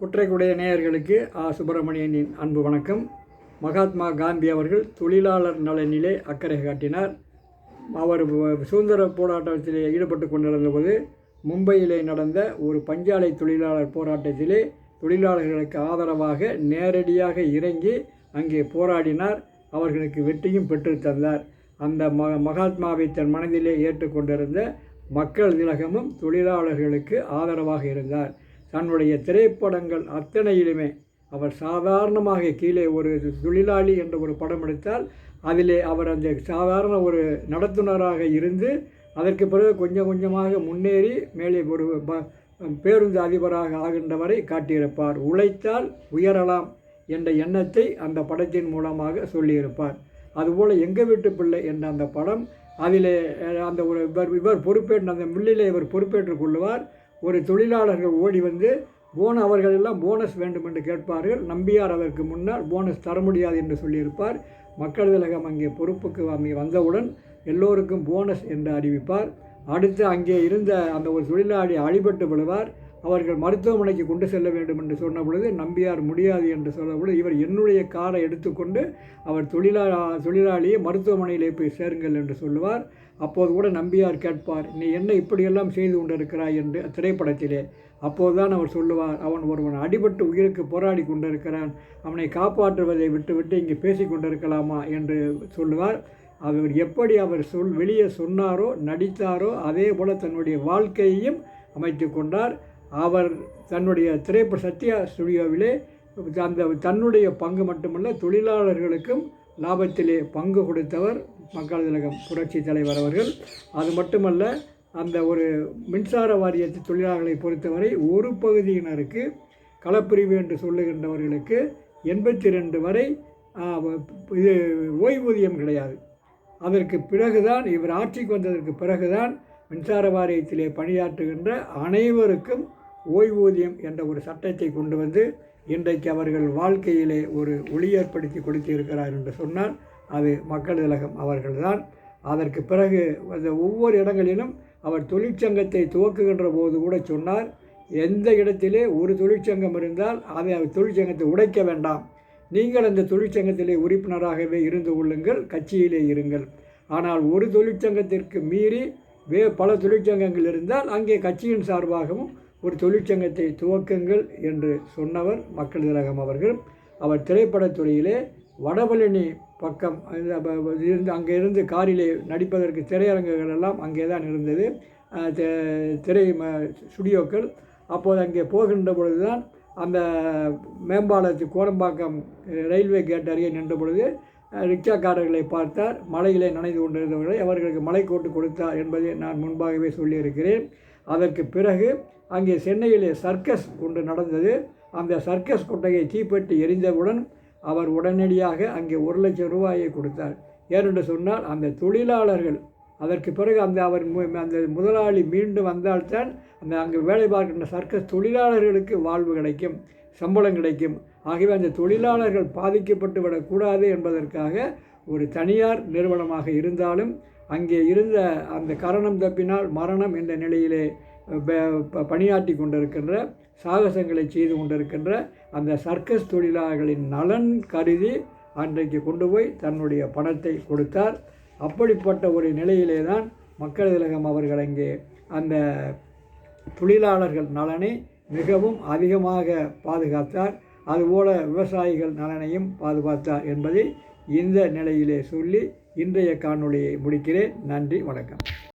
குற்றைக்குடைய நேயர்களுக்கு ஆ. சுப்பிரமணியனின் அன்பு வணக்கம். மகாத்மா காந்தி அவர்கள் தொழிலாளர் நலனிலே அக்கறை காட்டினார். அவர் சுதந்திர போராட்டத்திலே ஈடுபட்டு கொண்டிருந்தபோது மும்பையிலே நடந்த ஒரு பஞ்சாலை தொழிலாளர் போராட்டத்திலே தொழிலாளர்களுக்கு ஆதரவாக நேரடியாக இறங்கி அங்கே போராடினார். அவர்களுக்கு வெற்றியும் பெற்று தந்தார். அந்த ம மகாத்மாவை தன் மனதிலே ஏற்றுக்கொண்டிருந்த மக்கள் திலகமும் தொழிலாளர்களுக்கு ஆதரவாக இருந்தார். தன்னுடைய திரைப்படங்கள் அத்தனையிலுமே அவர் சாதாரணமாக கீழே ஒரு தொழிலாளி என்ற ஒரு படம் எடுத்தால் அதிலே அவர் அந்த சாதாரண ஒரு நடத்துனராக இருந்து அதற்கு பிறகு கொஞ்சம் கொஞ்சமாக முன்னேறி மேலே ஒரு ப- பேருந்து அதிபராக ஆகின்ற வரை காட்டியிருப்பார். உழைத்தால் உயரலாம் என்ற எண்ணத்தை அந்த படத்தின் மூலமாக சொல்லியிருப்பார். அதுபோல் எங்கள் வீட்டு பிள்ளை என்ற அந்த படம் அதிலே அந்த ஒரு இவர் இவர் பொறுப்பேற்று அந்த மில்லிலே இவர் பொறுப்பேற்றுக் கொள்ளுவார். ஒரு தொழிலாளர்கள் ஓடி வந்து போன அவர்கள் எல்லாம் போனஸ் வேண்டும் என்று கேட்பார்கள். நம்பியார் அதற்கு முன்னால் போனஸ் தர முடியாது என்று சொல்லியிருப்பார். மக்கள் திலகம் அங்கே பொறுப்புக்கு அங்கே வந்தவுடன் எல்லோருக்கும் போனஸ் என்று அறிவிப்பார். அடுத்து அங்கே இருந்த அந்த ஒரு தொழிலாளி அடிபட்டு விழுவார். அவர்கள் மருத்துவமனைக்கு கொண்டு செல்ல வேண்டும் என்று சொன்ன பொழுது நம்பியார் முடியாது என்று சொன்ன பொழுது இவர் என்னுடைய காரை எடுத்துக்கொண்டு அவர் தொழிலா தொழிலாளியை மருத்துவமனையிலே போய் சேருங்கள் என்று சொல்லுவார். அப்போது கூட நம்பியார் கேட்பார் நீ என்ன இப்படியெல்லாம் செய்து கொண்டிருக்கிறாய்? என்று திரைப்படத்திலே அப்போதுதான் அவர் சொல்லுவார் அவன் ஒருவன் அடிபட்டு உயிருக்கு போராடி கொண்டிருக்கிறான். அவனை காப்பாற்றுவதை விட்டுவிட்டு இங்கே பேசி கொண்டிருக்கலாமா? என்று சொல்லுவார். அவர் எப்படி அவர் சொல் வெளியே சொன்னாரோ நடித்தாரோ அதே போல் தன்னுடைய வாழ்க்கையையும் அமைத்து கொண்டார். அவர் தன்னுடைய திரைப்பட சத்யா ஸ்டுடியோவிலே அந்த தன்னுடைய பங்கு மட்டுமல்ல தொழிலாளர்களுக்கும் லாபத்திலே பங்கு கொடுத்தவர் மக்கள் திலகம் புரட்சி தலைவர் அவர்கள். அது மட்டுமல்ல அந்த ஒரு மின்சார வாரியத்து தொழிலாளர்களை பொறுத்தவரை ஒரு பகுதியினருக்கு களப்பிரிவு என்று சொல்லுகின்றவர்களுக்கு எண்பத்தி ரெண்டு வரை இது ஓய்வூதியம் கிடையாது. அதற்கு பிறகுதான் இவர் ஆட்சிக்கு வந்ததற்கு பிறகுதான் மின்சார வாரியத்திலே பணியாற்றுகின்ற அனைவருக்கும் ஓய்வூதியம் என்ற ஒரு சட்டத்தை கொண்டு வந்து இன்றைக்கு அவர்கள் வாழ்க்கையிலே ஒரு ஒளி ஏற்படுத்தி கொடுத்திருக்கிறார் என்று சொன்னால் அது மக்கள் திலகம் அவர்கள்தான். அதற்கு பிறகு அந்த ஒவ்வொரு இடங்களிலும் அவர் தொழிற்சங்கத்தை துவக்குகின்ற போது கூட சொன்னார் எந்த இடத்திலே ஒரு தொழிற்சங்கம் இருந்தால் அதை அவர் தொழிற்சங்கத்தை உடைக்க வேண்டாம். நீங்கள் அந்த தொழிற்சங்கத்திலே உறுப்பினராகவே இருந்து கொள்ளுங்கள் கட்சியிலே இருங்கள். ஆனால் ஒரு தொழிற்சங்கத்திற்கு மீறி வே பல தொழிற்சங்கங்கள் இருந்தால் அங்கே கட்சியின் சார்பாகவும் ஒரு தொழிற்சங்கத்தை துவக்குங்கள் என்று சொன்னவர் மக்கள் திலகம் அவர்கள். அவர் திரைப்படத்துறையிலே வடபழனி பக்கம் இருந்து அங்கே இருந்து காரிலே நடிப்பதற்கு திரையரங்குகள் எல்லாம் அங்கே தான் இருந்தது. திரை ம- ஸ்டுடியோக்கள். அப்போது அங்கே போகின்ற பொழுது தான் அந்த மேம்பாலத்து கோரம்பாக்கம் ரயில்வே கேட் அருகே நின்ற பொழுது ரிக்ஷாக்காரர்களை பார்த்தார். மலையிலே நனைந்து கொண்டிருந்தவர்களை அவர்களுக்கு மலைக்கோட்டு கொடுத்தார் என்பதை நான் முன்பாகவே சொல்லியிருக்கிறேன். அதற்கு பிறகு அங்கே சென்னையிலே சர்க்கஸ் ஒன்று நடந்தது. அந்த சர்க்கஸ் கொட்டையை தீப்பற்றி எரிந்தவுடன் அவர் உடனடியாக அங்கே ஒரு லட்சம் ரூபாயை கொடுத்தார். ஏனென்று சொன்னால் அந்த தொழிலாளர்கள் அதற்கு பிறகு அந்த அவர் மு- அந்த முதலாளி மீண்டும் வந்தால்தான் அந்த அங்கே வேலை பார்க்கின்ற சர்க்கஸ் தொழிலாளர்களுக்கு வாழ்வு கிடைக்கும் சம்பளம் கிடைக்கும். ஆகவே அந்த தொழிலாளர்கள் பாதிக்கப்பட்டு விடக்கூடாது என்பதற்காக ஒரு தனியார் நிறுவனமாக இருந்தாலும் அங்கே இருந்த அந்த கரணம் தப்பினால் மரணம் என்ற நிலையிலே பணியாற்றி கொண்டிருக்கின்ற சாகசங்களை செய்து கொண்டிருக்கின்ற அந்த சர்க்கஸ் தொழிலாளர்களின் நலன் கருதி அன்றைக்கு கொண்டு போய் தன்னுடைய பணத்தை கொடுத்தார். அப்படிப்பட்ட ஒரு நிலையிலே தான் மக்கள் திலகம் அவர்கள் அங்கே அந்த தொழிலாளர்கள் நலனை மிகவும் அதிகமாக பாதுகாத்தார். அதுபோல விவசாயிகள் நலனையும் பாதுகாத்தார் என்பதை இந்த நிலையிலே சொல்லி இன்றைய காணொளியை முடிக்கிறேன். நன்றி வணக்கம்.